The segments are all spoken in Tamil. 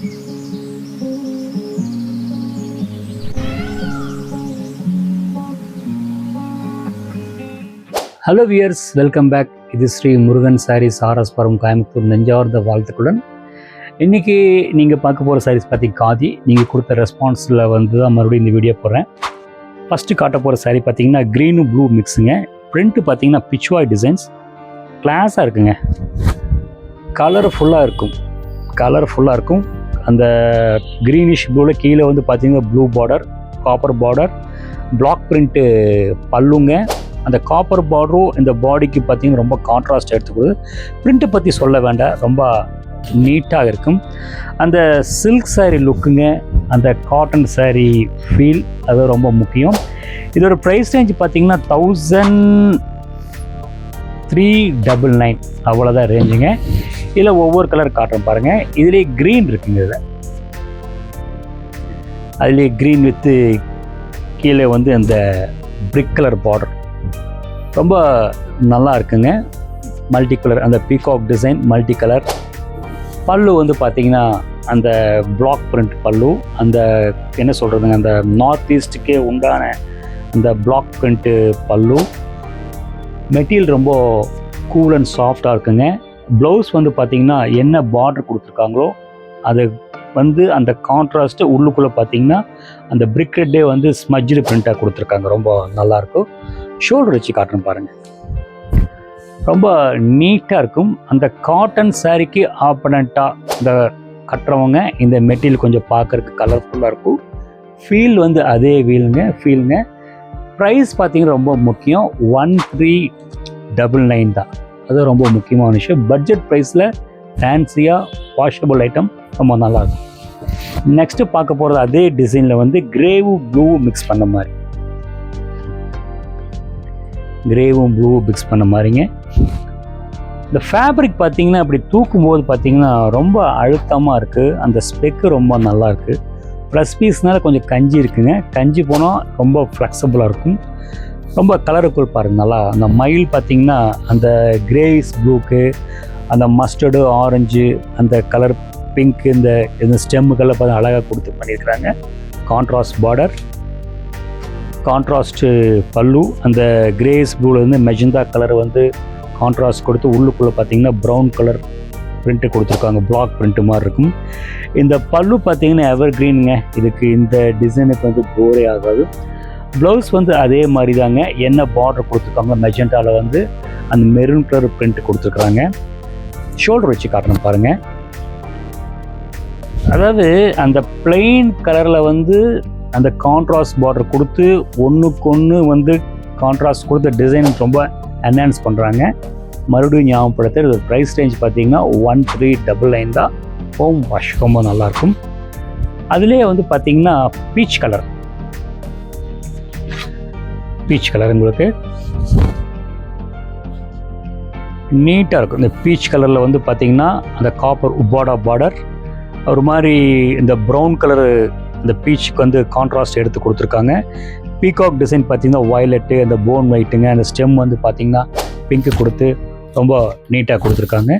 ஹலோ வியர்ஸ் வெல்கம் பேக் இது ஸ்ரீ முருகன் சாரீஸ் ஆர்எஸ்புரம் கோயம்புத்தூர் நெஞ்சார்ந்த வாழ்த்துக்களுடன். இன்றைக்கி நீங்கள் பார்க்க போகிற சாரீஸ் பற்றி காதி நீங்கள் கொடுத்த ரெஸ்பான்ஸில் வந்து தான் மறுபடியும் இந்த வீடியோ போடுறேன். ஃபஸ்ட்டு காட்ட போகிற சாரீ பார்த்தீங்கன்னா க்ரீனு ப்ளூ மிக்ஸுங்க பிரிண்ட்டு பார்த்தீங்கன்னா பிச்வாய் டிசைன்ஸ் கிளாஸாக இருக்குங்க. கலர் ஃபுல்லாக இருக்கும். கலர் ஃபுல்லாக இருக்கும். அந்த க்ரீனிஷ் ப்ளூவில் கீழே வந்து பார்த்தீங்கன்னா blue border copper border black print பல்லுங்க. அந்த காப்பர் பார்டரும் இந்த பாடிக்கு பார்த்தீங்கன்னா ரொம்ப கான்ட்ராஸ்ட் எடுத்துக்கொடுது பிரிண்ட்டை பற்றி சொல்ல வேண்டாம் ரொம்ப நீட்டாக இருக்கும். அந்த சில்க் சாரீ லுக்குங்க அந்த காட்டன் சாரீ ஃபீல் அது ரொம்ப முக்கியம். இதோட ப்ரைஸ் ரேஞ்ச் பார்த்தீங்கன்னா தௌசண்ட் த்ரீ டபுள் நைன் அவ்வளோதான் ரேஞ்சுங்க இதில் ஒவ்வொரு கலர் காட்டுறேன் பாருங்கள் இதுலேயே க்ரீன் இருக்குங்க இதில். அதுலேயே க்ரீன் வித்து கீழே வந்து அந்த பிரிக் கலர் பார்டர் ரொம்ப நல்லா இருக்குங்க. மல்டி கலர் அந்த peacock design multi colour pallu வந்து பார்த்தீங்கன்னா அந்த பிளாக் பிரிண்ட் பல்லு அந்த என்ன சொல்கிறதுங்க அந்த நார்த் ஈஸ்ட்டுக்கே உண்டான அந்த பிளாக் பிரிண்ட்டு பல்லு. மெட்டீரியல் ரொம்ப கூல் அண்ட் சாஃப்டாக இருக்குங்க. ப்ளவுஸ் வந்து பார்த்தீங்கன்னா என்ன பார்டர் கொடுத்துருக்காங்களோ அது வந்து அந்த கான்ட்ராஸ்ட்டு உள்ளுக்குள்ளே பார்த்தீங்கன்னா அந்த பிரிக் ரெட்டே வந்து ஸ்மஜ்டு பிரிண்ட்டாக கொடுத்துருக்காங்க. ரொம்ப நல்லாயிருக்கும் ஷோல்டர் வச்சு காட்டுறேன் பாருங்கள் ரொம்ப நீட்டாக இருக்கும். அந்த காட்டன் சாரீக்கு ஆப்பனண்ட்டாக இந்த கட்டுறவங்க இந்த மெட்டீரியல் கொஞ்சம் பார்க்கறதுக்கு கலர்ஃபுல்லாக இருக்கும். ஃபீல் வந்து அதே வீலுங்க ஃபீலுங்க ப்ரைஸ் பார்த்தீங்கன்னா ரொம்ப முக்கியம். ஒன் த்ரீ டபுள் நைன் தான். அது ரொம்ப முக்கியமான விஷயம். பட்ஜெட் ப்ரைஸில் ஃபேன்சியாக வாஷபிள் ஐட்டம் ரொம்ப நல்லாயிருக்கும் நெக்ஸ்ட்டு பார்க்க போகிறது அதே டிசைனில் வந்து கிரேவும் ப்ளூவும் மிக்ஸ் பண்ண மாதிரி. கிரேவும் ப்ளூவும் மிக்ஸ் பண்ண மாதிரிங்க. இந்த ஃபேப்ரிக் பார்த்தீங்கன்னா அப்படி தூக்கும் போது பார்த்தீங்கன்னா ரொம்ப அழுத்தமாக இருக்குது அந்த ஸ்பெக்கு ரொம்ப நல்லா இருக்குது ப்ளஸ் பீஸ்னால கொஞ்சம் கஞ்சி இருக்குங்க. கஞ்சி போனால் ரொம்ப ஃப்ளெக்சிபிளாக இருக்கும். ரொம்ப கலருக்குள் பாருங்க நல்லா. அந்த மயில் பார்த்தீங்கன்னா அந்த கிரேஸ் ப்ளூக்கு அந்த மஸ்டர்டு ஆரஞ்சு அந்த கலர் பிங்க் இந்த இந்த ஸ்டெம்முக்கெல்லாம் பார்த்து அழகாக கொடுத்து பண்ணியிருக்கிறாங்க. கான்ட்ராஸ்ட் பார்டர் கான்ட்ராஸ்ட்டு பல்லு அந்த கிரேஸ் ப்ளூலேருந்து மெஜந்தா கலர் வந்து கான்ட்ராஸ்ட் கொடுத்து உள்ளுக்குள்ளே பார்த்தீங்கன்னா ப்ரௌன் கலர் பிரிண்ட்டு கொடுத்துருக்காங்க. பிளாக் பிரிண்ட்டு மாதிரி இருக்கும். இந்த பல்லு பார்த்தீங்கன்னா எவர் க்ரீனுங்க இதுக்கு இந்த டிசைனுக்கு வந்து போரே ஆகாது. ப்ளவுஸ் வந்து அதே மாதிரி தாங்க என்ன பார்டர் கொடுத்துருக்காங்க மெஜெண்டாவில் வந்து அந்த மெரூன் கலர் பிரிண்ட் கொடுத்துருக்குறாங்க ஷோல்டர் வச்சு காட்டணும் பாருங்கள் அதாவது அந்த பிளெயின் கலரில் வந்து அந்த கான்ட்ராஸ்ட் பார்டர் கொடுத்து ஒன்றுக்கு ஒன்று வந்து கான்ட்ராஸ்ட் கொடுத்த டிசைன் ரொம்ப என்ஹான்ஸ் பண்ணுறாங்க மறுபடியும் ஞாபகப்படுத்த இது ப்ரைஸ் ரேஞ்ச் பார்த்தீங்கன்னா ஒன் த்ரீ டபுள் நைன் தான். ஹோம் வாஷ் ரொம்ப நல்லாயிருக்கும் அதுலேயே வந்து பார்த்திங்கன்னா பீச் கலர் பீச் கலர் உங்களுக்கு. நீட்டாக இருக்கும். இந்த பீச் கலரில் வந்து பார்த்தீங்கன்னா அந்த காப்பர் உப்பாடா பார்டர் ஒரு மாதிரி இந்த ப்ரௌன் கலரு இந்த பீச்சுக்கு வந்து கான்ட்ராஸ்ட் எடுத்து கொடுத்துருக்காங்க. பீகாக் டிசைன் பார்த்தீங்கன்னா வயலட்டு அந்த போன் ஒயிட்டுங்க அந்த ஸ்டெம் வந்து பார்த்தீங்கன்னா பிங்க்கு கொடுத்து ரொம்ப நீட்டாக கொடுத்துருக்காங்க.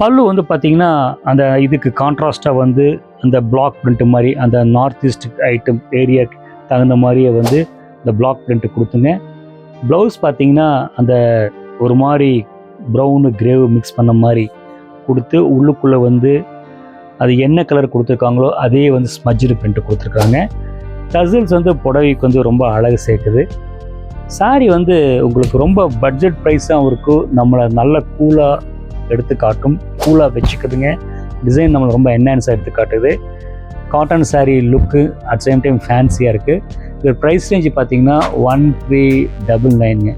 பல்லு வந்து பார்த்தீங்கன்னா அந்த இதுக்கு கான்ட்ராஸ்ட்டாக வந்து அந்த பிளாக் பிரிண்ட் மாதிரி அந்த நார்த் ஈஸ்ட் ஐட்டம் ஏரியாக்கு தகுந்த மாதிரியே வந்து இந்த பிளாக் பிரிண்ட் கொடுத்துங்க ப்ளவுஸ் பார்த்தீங்கன்னா அந்த ஒரு மாதிரி ப்ரௌனு கிரேவ் மிக்ஸ் பண்ண மாதிரி கொடுத்து உள்ளுக்குள்ளே வந்து அது என்ன கலர் கொடுத்துருக்காங்களோ அதே வந்து ஸ்மஜ்டு பிரிண்ட் கொடுத்துருக்காங்க. டசில்ஸ் வந்து புடவைக்கு வந்து ரொம்ப அழகு சேர்க்குது. சாரி வந்து உங்களுக்கு ரொம்ப பட்ஜெட் ப்ரைஸாகவும் இருக்கும். நம்மளை நல்ல கூலாக எடுத்து காட்டும். கூலாக வச்சுக்குதுங்க. டிசைன் நம்மளை ரொம்ப என்ஹான்ஸாக எடுத்து காட்டுது. Cotton sari look at same time ஃபேன்சியாக இருக்குது இது ப்ரைஸ் ரேஞ்சு பார்த்தீங்கன்னா ஒன் த்ரீ டபுள் நைனுங்க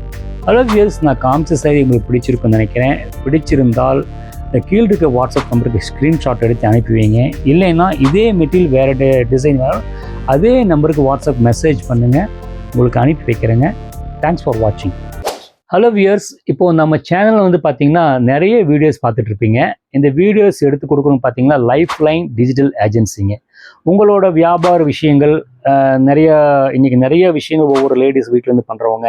ஹலோ வியர்ஸ் நான் காமிச்ச சாரி உங்களுக்கு பிடிச்சிருக்குன்னு நினைக்கிறேன். பிடிச்சிருந்தால் இந்த கீழ் இருக்க வாட்ஸ்அப் நம்பருக்கு ஸ்க்ரீன்ஷாட் எடுத்து அனுப்பி வைங்க. இல்லைன்னா இதே மெட்டீரியல் வேறு டிசைன் வேணும் அதே நம்பருக்கு வாட்ஸ்அப் மெசேஜ் பண்ணுங்கள் உங்களுக்கு அனுப்பி வைக்கிறேங்க. தேங்க்ஸ் ஃபார் வாட்சிங் ஹலோ வியர்ஸ் இப்போது நம்ம சேனலில் வந்து பார்த்தீங்கன்னா நிறைய வீடியோஸ் பார்த்துட்ருப்பீங்க இந்த வீடியோஸ் எடுத்து கொடுக்கணும் பார்த்தீங்கன்னா லைஃப் லைன் டிஜிட்டல் ஏஜென்சிங்க உங்களோட வியாபார விஷயங்கள் நிறைய இன்றைக்கி நிறைய விஷயங்கள் ஒவ்வொரு லேடிஸ் வீட்டிலேருந்து பண்ணுறவங்க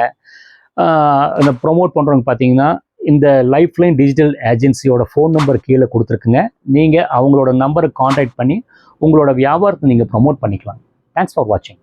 இந்த ப்ரொமோட் பண்ணுறவங்க பார்த்தீங்கன்னா இந்த லைஃப் லைன் டிஜிட்டல் ஏஜென்சியோட ஃபோன் நம்பர் கீழே கொடுத்துருக்குங்க. நீங்கள் அவங்களோட நம்பரை காண்டாக்ட் பண்ணி உங்களோட வியாபாரத்தை நீங்கள் ப்ரமோட் பண்ணிக்கலாம். தேங்க்ஸ் ஃபார் வாட்சிங்